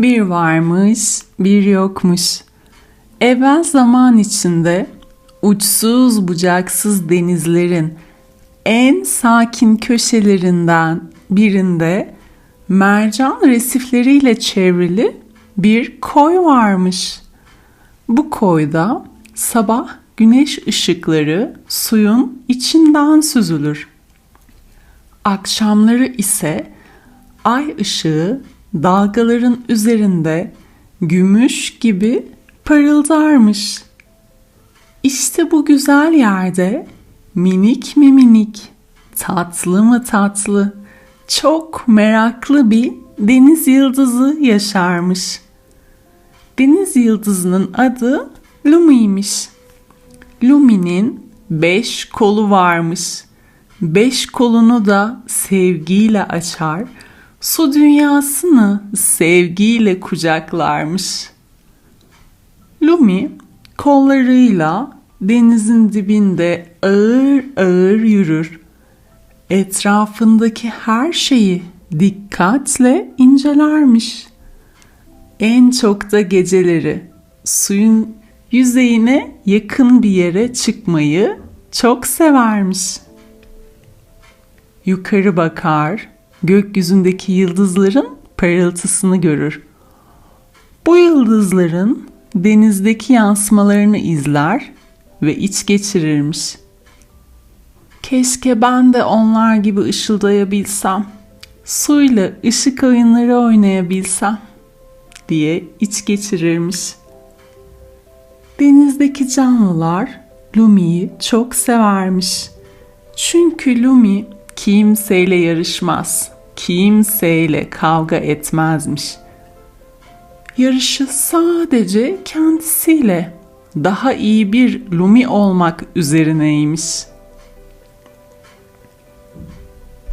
Bir varmış, bir yokmuş. Evvel zaman içinde uçsuz bucaksız denizlerin en sakin köşelerinden birinde mercan resifleriyle çevrili bir koy varmış. Bu koyda sabah güneş ışıkları suyun içinden süzülür. Akşamları ise ay ışığı dalgaların üzerinde gümüş gibi parıldarmış. İşte bu güzel yerde minik mi minik, tatlı mı tatlı, çok meraklı bir deniz yıldızı yaşarmış. Deniz yıldızının adı Lumi'ymiş. Lumi'nin beş kolu varmış. Beş kolunu da sevgiyle açar, su dünyasını sevgiyle kucaklarmış. Lumi kollarıyla denizin dibinde ağır ağır yürür. Etrafındaki her şeyi dikkatle incelermiş. En çok da geceleri suyun yüzeyine yakın bir yere çıkmayı çok severmiş. Yukarı bakar, gökyüzündeki yıldızların parıltısını görür. Bu yıldızların denizdeki yansımalarını izler ve iç geçirirmiş. Keşke ben de onlar gibi ışıldayabilsem, suyla ışık oyunları oynayabilsem diye iç geçirirmiş. Denizdeki canlılar Lumi'yi çok severmiş. Çünkü Lumi kimseyle yarışmaz, kimseyle kavga etmezmiş. Yarışı sadece kendisiyle daha iyi bir Lumi olmak üzerineymiş.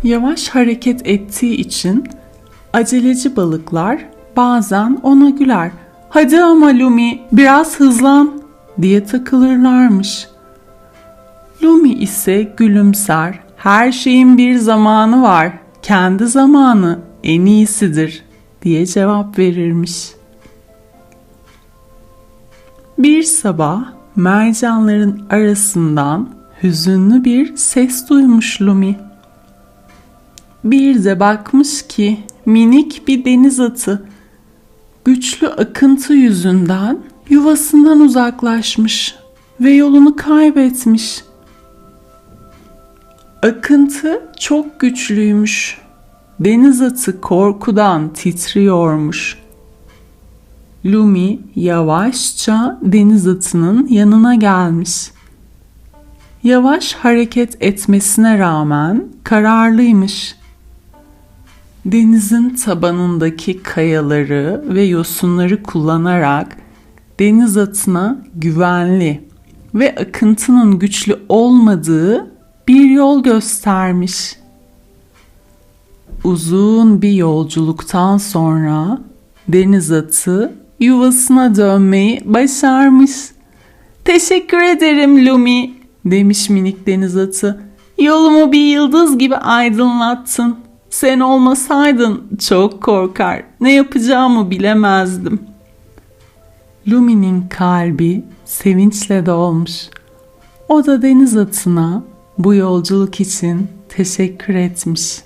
Yavaş hareket ettiği için aceleci balıklar bazen ona güler. Hadi ama Lumi biraz hızlan diye takılırlarmış. Lumi ise gülümser. Her şeyin bir zamanı var. Kendi zamanı en iyisidir diye cevap verirmiş. Bir sabah mercanların arasından hüzünlü bir ses duymuş Lumi. Bir de bakmış ki minik bir deniz atı güçlü akıntı yüzünden yuvasından uzaklaşmış ve yolunu kaybetmiş. Akıntı çok güçlüymüş. Deniz atı korkudan titriyormuş. Lumi yavaşça deniz atının yanına gelmiş. Yavaş hareket etmesine rağmen kararlıymış. Denizin tabanındaki kayaları ve yosunları kullanarak deniz atına güvenli ve akıntının güçlü olmadığı bir yol göstermiş. Uzun bir yolculuktan sonra deniz atı yuvasına dönmeyi başarmış. Teşekkür ederim Lumi demiş minik deniz atı. Yolumu bir yıldız gibi aydınlattın. Sen olmasaydın çok korkar. Ne yapacağımı bilemezdim. Lumi'nin kalbi sevinçle dolmuş. O da deniz atına bu yolculuk için teşekkür etmiş.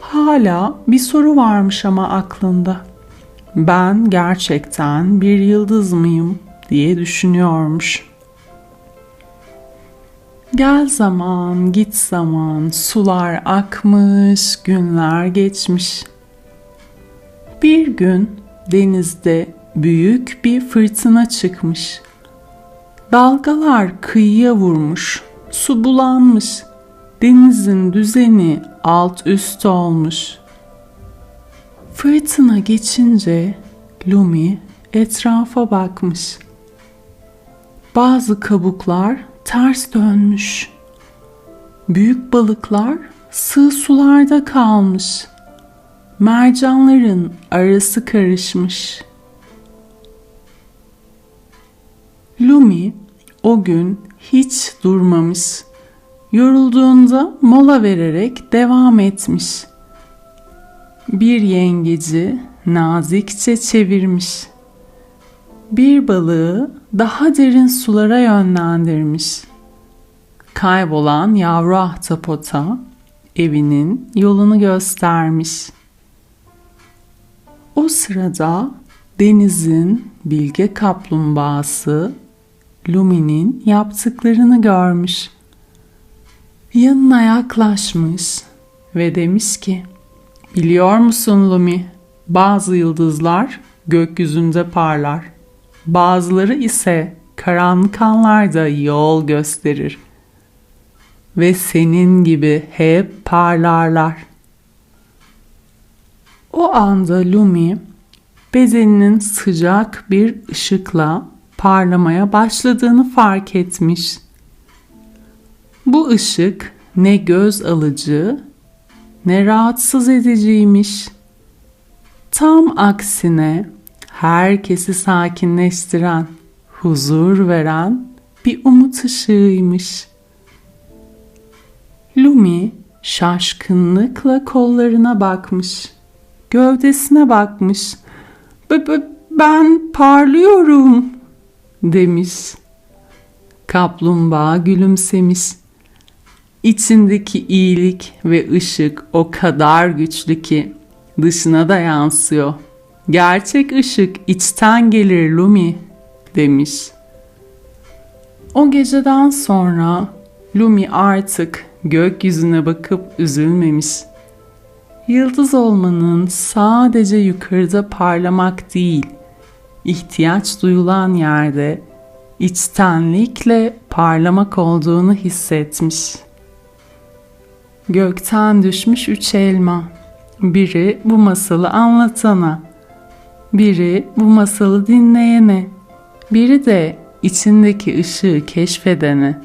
Hala bir soru varmış ama aklında. Ben gerçekten bir yıldız mıyım diye düşünüyormuş. Gel zaman, git zaman, sular akmış, günler geçmiş. Bir gün denizde büyük bir fırtına çıkmış. Dalgalar kıyıya vurmuş, su bulanmış, denizin düzeni alt üst olmuş. Fırtına geçince Lumi etrafa bakmış. Bazı kabuklar ters dönmüş. Büyük balıklar sığ sularda kalmış. Mercanların arası karışmış. Lumi o gün hiç durmamış. Yorulduğunda mola vererek devam etmiş. bir yengeci nazikçe çevirmiş. Bir balığı daha derin sulara yönlendirmiş. Kaybolan yavru ahtapota evinin yolunu göstermiş. O sırada denizin bilge kaplumbağası Lumi'nin yaptıklarını görmüş. Yanına yaklaşmış ve demiş ki Biliyor musun Lumi? Bazı yıldızlar gökyüzünde parlar. Bazıları ise karanlık anlarda yol gösterir. Ve senin gibi hep parlarlar. O anda Lumi bedeninin sıcak bir ışıkla parlamaya başladığını fark etmiş. Bu ışık ne göz alıcı ne rahatsız ediciymiş. Tam aksine herkesi sakinleştiren, huzur veren bir umut ışığıymış. Lumi şaşkınlıkla kollarına bakmış. Gövdesine bakmış. "B- b- Ben parlıyorum demiş. Kaplumbağa gülümsemiş. İçindeki iyilik ve ışık o kadar güçlü ki dışına da yansıyor. Gerçek ışık içten gelir Lumi demiş. O geceden sonra Lumi artık gökyüzüne bakıp üzülmemiş. Yıldız olmanın sadece yukarıda parlamak değil, ihtiyaç duyulan yerde içtenlikle parlamak olduğunu hissetmiş. Gökten düşmüş üç elma. Biri bu masalı anlatana, biri bu masalı dinleyene, biri de içindeki ışığı keşfedene.